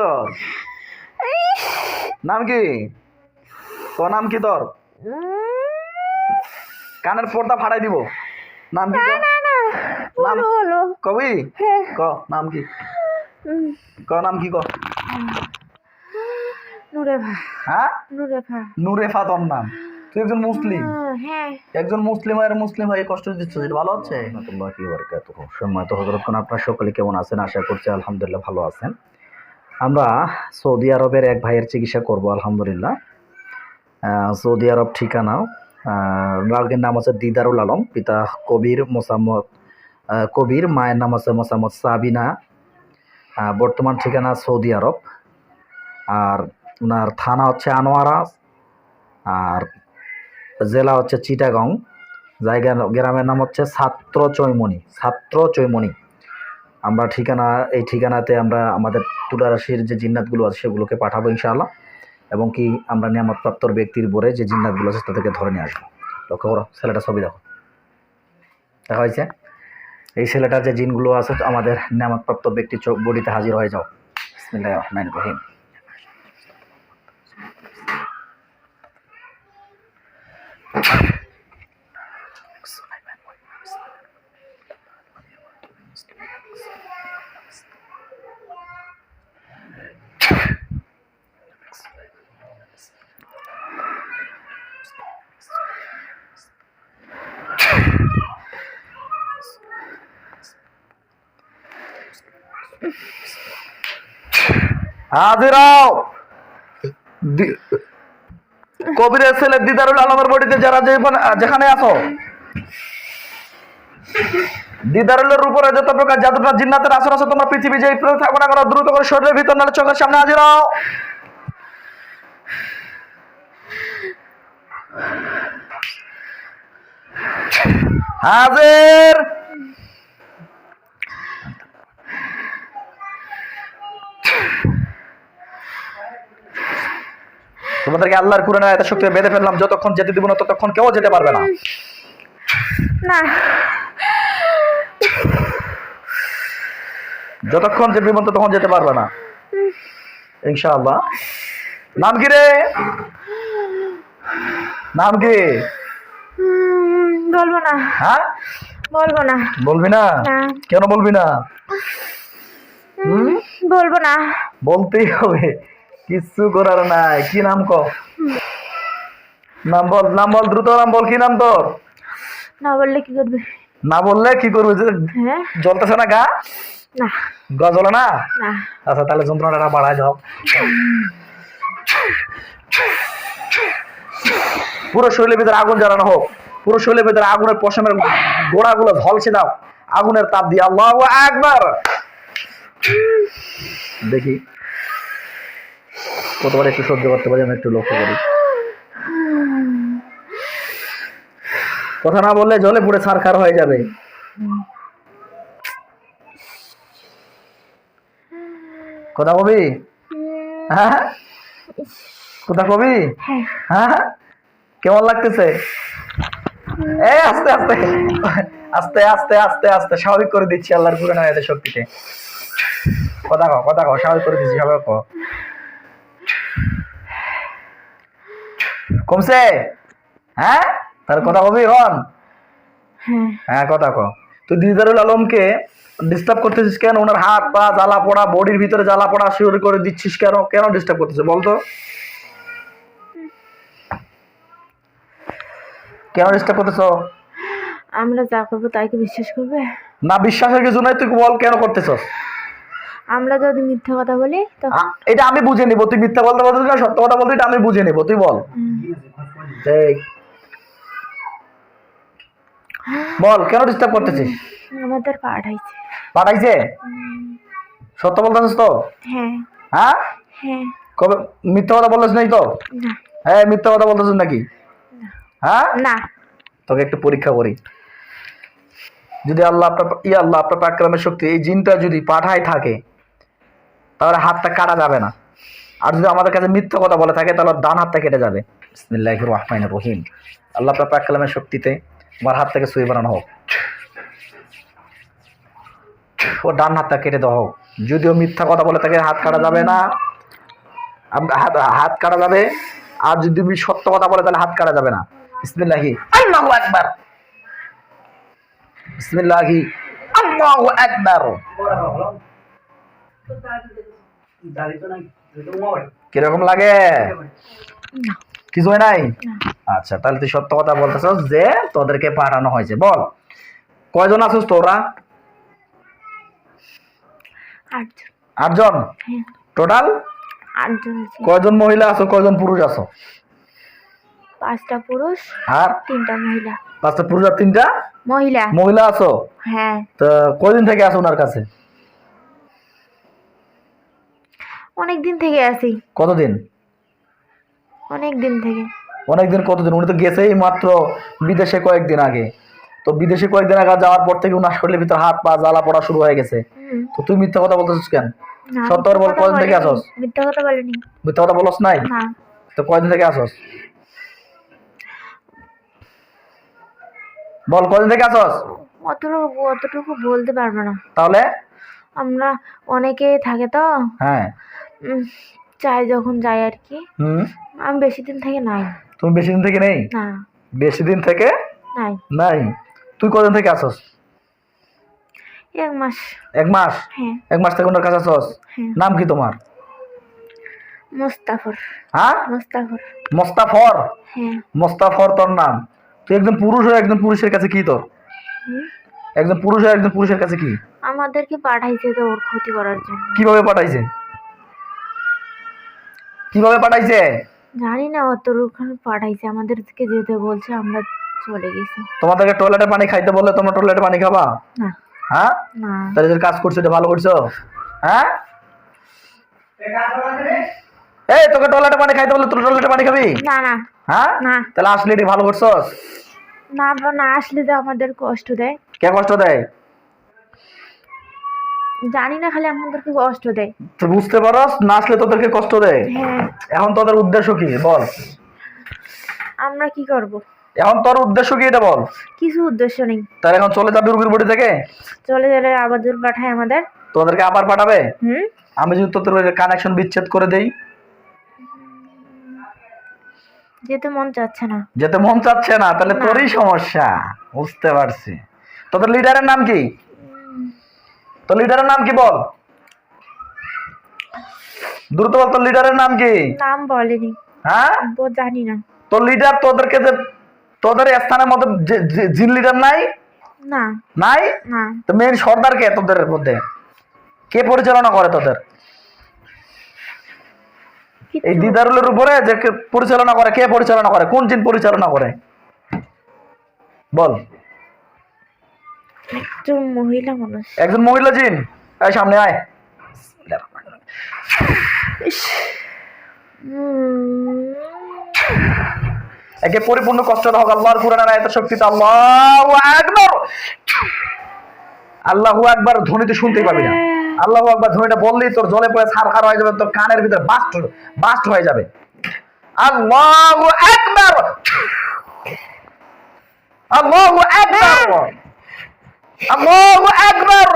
তোর নাম কি? তোর নাম কি তোর? কানের পর্দা ফাড়াই দিব। নাম কি নাম কবি? হ্যাঁ। ক নাম কি? ক নাম কি ক? নুরে হ্যাঁ? নুরে নুরেফা তোর নাম। তুই একজন মুসলিম। হ্যাঁ। একজন মুসলিম আর মুসলিম হয়ে কষ্ট দিচ্ছ যেটা ভালো হচ্ছে? সম্মানিত হজরত খান? আপনারা সকলে কেমন আছেন? আশা করছি আলহামদুলিল্লাহ ভালো আছেন। আমরা সৌদি আরবের এক ভাইয়ের চিকিৎসা করব, আলহামদুলিল্লাহ। সৌদি আরব ঠিকানা রাগের নাম হচ্ছে দিদারুল আলম, পিতা কবির মোসাম্মদ কবির, মায়ের নাম আছে মোসাম্মদ সাবিনা। বর্তমান ঠিকানা সৌদি আরব। আর ওনার থানা হচ্ছে আনোয়ারা, আর জেলা হচ্ছে চিটাগং। জায়গা, গ্রামের নাম হচ্ছে ছাত্র চৈমনি ছাত্র চৈমনি আমরা ঠিকানা, এই ঠিকানাতে আমরা আমাদের তুলারাশির যে জিন্নাতগুলো আছে সেগুলোকে পাঠাবো ইনশাআল্লাহ। এবং কি আমরা নিয়ামতপ্রাপ্তর ব্যক্তির বরে যে জিন্নাতগুলো আছে তা থেকে ধরে নিয়ে আসব। লক্ষ্য করো ছেলেটা ছবি দেখো। দেখা হয়েছে? এই ছেলেটার যে জিনগুলো আছে, আমাদের নিয়ামতপ্রাপ্ত ব্যক্তির চোখ বডিতে হাজির হয়ে যাও। রহমানির রহিম। হাজিরাও কবিরের ছেলে দিদারুল আলমের বডিতে যারা যেখানে- যেখানে আছো। দিদারুলের উপরে যত প্রকার জিন্নাতের আসর আছে, তোমার পৃথিবী যে থাকবে না করো দ্রুত করে শরীরের ভিতর নাহলে চোখের সামনে হাজির! হাজির! তোমাদেরকে আল্লাহর কুরআনে এত শক্তি বেঁধে ফেললাম যতক্ষণ যেতে দিব না ততক্ষণ কেউ যেতে পারবে না। না। যতক্ষণ যেতে দিব না ততক্ষণ যেতে পারবে না। ইনশাআল্লাহ। নাম কি রে নাম কি বলব না। হ্যাঁ? বলব না। বলবি না? কেন বলবি না? বলব না। বলতেই হবে। কিচ্ছু করার নাই। কি নাম ক? নাম বল নাম বল দ্রুত নাম বল কি নাম তোর? না বললে কি করবে? না বললে কি করবি? হ্যাঁ। জ্বলতেছে না গা? না। গা জ্বলে না? আচ্ছা তাহলে যন্ত্রণাটা বাড়ায় যাও পুরো শরীরের ভিতরে আগুন জ্বালানো হোক। পুরো শরীরের ভিতরে আগুনের পশমের গোড়াগুলো ঝলসে দাও। আগুনের তাপ দিয়ে আল্লাহ একবার দেখি। কতবার একটু সহ্য করতে পারি, আমি একটু লক্ষ্য করি। কথা না বললে জলে পুড়ে ছারখার হয়ে যাবে। কথা কবি? হ্যাঁ? কথা কবি? হ্যাঁ? কেমন লাগতেছে? এ, আস্তে আস্তে। আস্তে আস্তে আস্তে আস্তে। স্বাভাবিক করে দিচ্ছি আল্লাহর পুরানো শক্তিতে। কথা কথা স্বাভাবিক করে দিচ্ছি, স্বাভাবিক কমছে? হ্যাঁ? তার কথা কবি হন হ্যাঁ। হ্যাঁ কথা কও তুই দিদারুল আলমকে ডিস্টার্ব করতেছিস কেন? ওনার হাত পা জ্বালা পোড়া বডির ভিতরে জ্বালা পোড়া শুরু করে দিচ্ছিস কেন? কেন ডিস্টার্ব করতেছিস বলতো কেন ডিস্টার্ব করতেছ? আমরা যা করব তাই কি বিশ্বাস করবে? না বিশ্বাসের কিছু নাই তুই বল কেন করতেছস? আমরা যদি মিথ্যা কথা বলি এটা আমি বুঝে নিব। তুই মিথ্যা বলতে বলতে না সত্য কথা বলতে এটা আমি বুঝে নিব। তুই বল। বল কেন ডিস্টার্ব করতেছিস? আমাদের পাঠাইছে পাঠাইছে সত্য বলতেছিস তো? হ্যাঁ। হ্যাঁ? হ্যাঁ। কবে মিথ্যা কথা বলতেছিস নাই তো? না। হ্যাঁ মিথ্যা কথা বলতেছিস নাকি? হ্যাঁ? না। তোকে একটু পরীক্ষা করি। যদি আল্লাহ আপনার ই আল্লাহ আপনার পাকরামের শক্তি এই জিনটা যদি পাঠায় থাকে তাহলে হাতটা কাটা যাবে না। আর যদি আমাদের কাছে মিথ্যা কথা বলে থাকে, তাহলে ডান হাতটা কেটে যাবে। বিসমিল্লাহির রহমানির রহিম। আল্লাহ আপনার পাকরামের শক্তিতে আমার হাত থেকে সুই বানানো হোক। ও ডান হাতটা কেটে দেওয়া হোক। যদিও মিথ্যা কথা বলে তাকে হাত কাটা যাবে না। হাত হাত কাটা যাবে। আর যদি তুমি সত্য কথা বলে, তাহলে হাত কাটা যাবে না। বিসমিল্লাহি, আল্লাহু আকবার। বিসমিল্লাহি, আল্লাহু আকবার। কীরকম লাগে? কিছু হয় নাই? আচ্ছা তাহলে তুই সত্য কথা বলতেছস যে তোদেরকে পাঠানো হয়েছে। বল কয়জন আছিস তোরা? আটজন। আটজন? হ্যাঁ। টোটাল কয়জন মহিলা আছো কয়জন পুরুষ আছো? পাঁচটা পুরুষ আর? তিনটা মহিলা। পাঁচটা পুরুষ আর তিনটা? মহিলা। মহিলা আছো? হ্যাঁ। তো কয়দিন থেকে আছো ওনার কাছে? অনেক দিন থেকে আছি। কতদিন? অনেক দিন থেকে। অনেকদিন কতদিন? উনি তো গেছেই মাত্র বিদেশে কয়েকদিন আগে। তো বিদেশে কয়েকদিন আগে যাওয়ার পর থেকে উনার শরীরের ভিতর হাত পা জ্বালা পড়া শুরু হয়ে গেছে। তো তুই মিথ্যা কথা বলতেছিস কেন? সত্য বল, কয়দিন থেকে। আসস? মিথ্যা কথা বলিনি। মিথ্যা কথা বলস নাই? না। তো কয়দিন থেকে আসস? বল কয়দিন থেকে আসস? অতটুকু অতটুকু বলতে পারব না। তাহলে? আমরা অনেকে থাকে তো। হ্যাঁ। চাই যখন যাই আর কি। আমি বেশি দিন থেকে নাই। তুমি বেশি দিন থেকে নেই? না। বেশি দিন থেকে? নাই। নাই? তুই কদিন থেকে আসস এক মাস। এক মাস? হ্যাঁ। এক মাস থেকে ওনার কাছে আসস নাম কি তোমার? মোস্তাফর। হ্যাঁ? মোস্তাফর। মোস্তাফর? হ্যাঁ। মোস্তাফর তোর নাম। তুই একজন পুরুষ হয়ে একজন পুরুষের কাছে কি তোর? একজন পুরুষ হয়ে একজন পুরুষের কাছে কি? আমাদেরকে পাঠাইছে তো ওর ক্ষতি করার জন্য। কীভাবে পাঠাইছে? কীভাবে পাঠাইছে? জানি না অতটুখানি পাঠাইছে। আমাদেরকে যেতে বলছে আমরা চলে গেছি। তোমাদেরকে টয়লেটে পানি খাইতে বললে তোমরা টয়লেটে পানি খাবা? না। হ্যাঁ? না। তাহলে যে কাজ করছ এটা ভালো করছ? হ্যাঁ? এই তোকে টয়লেটে পানি খাইতে বললে তুই টয়লেটে পানি খাবি? না না। হ্যাঁ? না। তাহলে আসলে এটি ভালো করছস? না না আসলে যে আমাদের কষ্ট দেয়। কে কষ্ট দেয়? জানি না খালি আমাদেরকে কষ্ট দেয়। তুই বুঝতে পারস না আসলে তোদেরকে কষ্ট দেয়? হ্যাঁ। এখন তোদের উদ্দেশ্য কি? বল। আমরা কি করব? এখন তোর উদ্দেশ্য কি এটা বল? কিছু উদ্দেশ্য নেই। তার এখন চলে যাবে উর্বির বডি থেকে। চলে গেলে আবার দূর পাঠায় আমাদের। তোদেরকে আবার পাঠাবে? হুম। আমি যদি তোদের কানেকশন বিচ্ছেদ করে দেই। যেতে মন চাচ্ছে না। যেতে মন চাচ্ছে না তাহলে তোরই সমস্যা। বুঝতে পারছি। তোদের লিডারের নাম কি? তোর লিডারের নাম কি বল? দ্রুত বল তোর লিডারের নাম কি? নাম বলেনি। হ্যাঁ? জানি না। তোর লিডার তোদেরকে যে তোদের স্থানের মতো যে- যে- জিন লিডার নাই? না। নাই? না। তো মেন সর্দার কে তোদের মধ্যে? কে পরিচালনা করে তোদের? এই দিদারুলের উপরে যে পরিচালনা করে কে পরিচালনা করে? কোন জিন পরিচালনা করে? বল। একজন মহিলা মানুষ। একজন মহিলা জিন। এই সামনে আয়। একে পরিপূর্ণ কষ্ট হোক আল্লাহর কোরআনের আয়াতের শক্তিতে আল্লাহু আকবার। আল্লাহু আকবার ধ্বনিতে শুনতেই পাবি না। আল্লাহু আকবার ধ্বনিটা বললেই তোর জলে পড়ে ছারখার হয়ে যাবে তোর কানের ভিতরে বাস্ট বাস্ট হয়ে যাবে। আল্লাহু আকবার। আল্লাহু আকবার। আল্লাহু আকবার!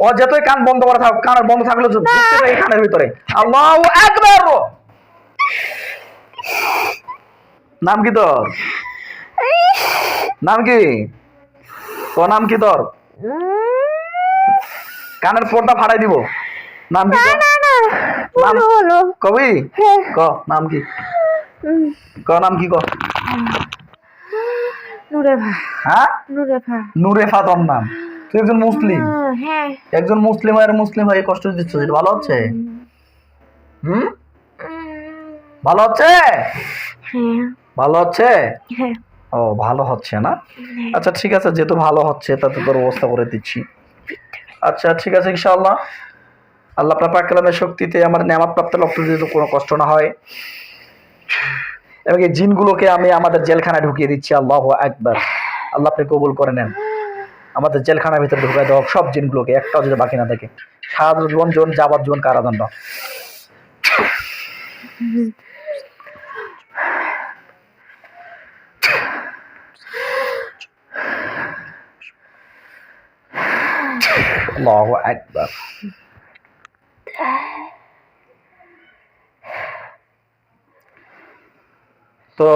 ও যতই কান বন্ধ করা থাক কান বন্ধ থাকলে ঢুকতে কানের ভিতরে। আল্লাহু আকবার! নাম কি তোর? নাম কি? তোর নাম কি তোর? কানের পর্দা ফাড়াই দিব। নাম কি? নাম কবি? হ্যাঁ। ক নাম কি? ক নাম কি ক? হ্যাঁ? নুরেফা। নুরেফা তোর নাম তুই একজন মুসলিম। হ্যাঁ। একজন মুসলিম আর মুসলিম হয়ে কষ্ট দিচ্ছ এটা ভালো হচ্ছে? হুম? ভালো হচ্ছে? হ্যাঁ। ভালো হচ্ছে? হ্যাঁ। ও ভালো হচ্ছে না? আচ্ছা ঠিক আছে যেহেতু ভালো হচ্ছে তাতে তোর ব্যবস্থা করে দিচ্ছি। আচ্ছা ঠিক আছে ইনশাআল্লাহ। আল্লাহ আপনার পাকলামের শক্তিতে আমার নেমাত প্রাপ্ত লক্ষ্য যেহেতু কোনো কষ্ট না হয় এবং এই জিনগুলোকে আমি আমাদের জেলখানায় ঢুকিয়ে দিচ্ছি আল্লাহ একবার আল্লাহ আপনি কবুল করে নেন। আমাদের জেলখানার ভিতরে ঢুকিয়ে দেওয়া সব জিনগুলোকে, একটাও যদি বাকি না থাকে। সারা জীবন জীবন যাবার জীবন কারাদণ্ড। আল্লাহু তো,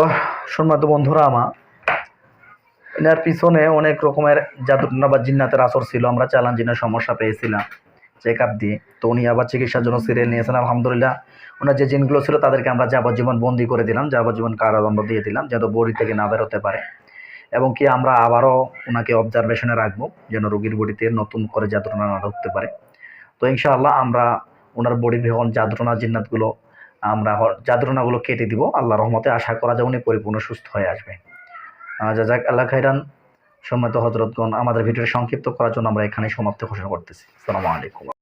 সম্মানিত বন্ধুরা আমার এনার পিছনে অনেক রকমের জাদুটনা বা জিন্নাতের আসর ছিল, আমরা চালান জিনের সমস্যা পেয়েছিলাম চেক আপ দিয়ে। তো উনি আবার চিকিৎসার জন্য সিরিয়াল নিয়েছেন, আলহামদুলিল্লাহ। ওনার যে জিনগুলো ছিল, তাদেরকে আমরা যাবজ্জীবন বন্দি করে দিলাম, যাবজ্জীবন কারাদণ্ড দিয়ে দিলাম, যেন বডি থেকে না বেরোতে পারে। এবং কি আমরা আবারও ওনাকে অবজারভেশনে রাখব, যেন রোগীর বডিতে নতুন করে যাদুটনা না ঢুকতে পারে। তো ইনশাআল্লাহ আমরা ওনার বডি ভেগন যাদুটনা জিন্নাতগুলো আমরা যাদুটনাগুলো কেটে দিব। আল্লাহ রহমতে আশা করা যায় উনি পরিপূর্ণ সুস্থ হয়ে আসবে। জাজাক আল্লাহ খাইরান সম্মানিত হজরতগণ আমাদের ভিডিওটি সংক্ষিপ্ত করার জন্য আমরা এখানে সমাপ্ত ঘোষণা করতেছি। আসসালামু আলাইকুম।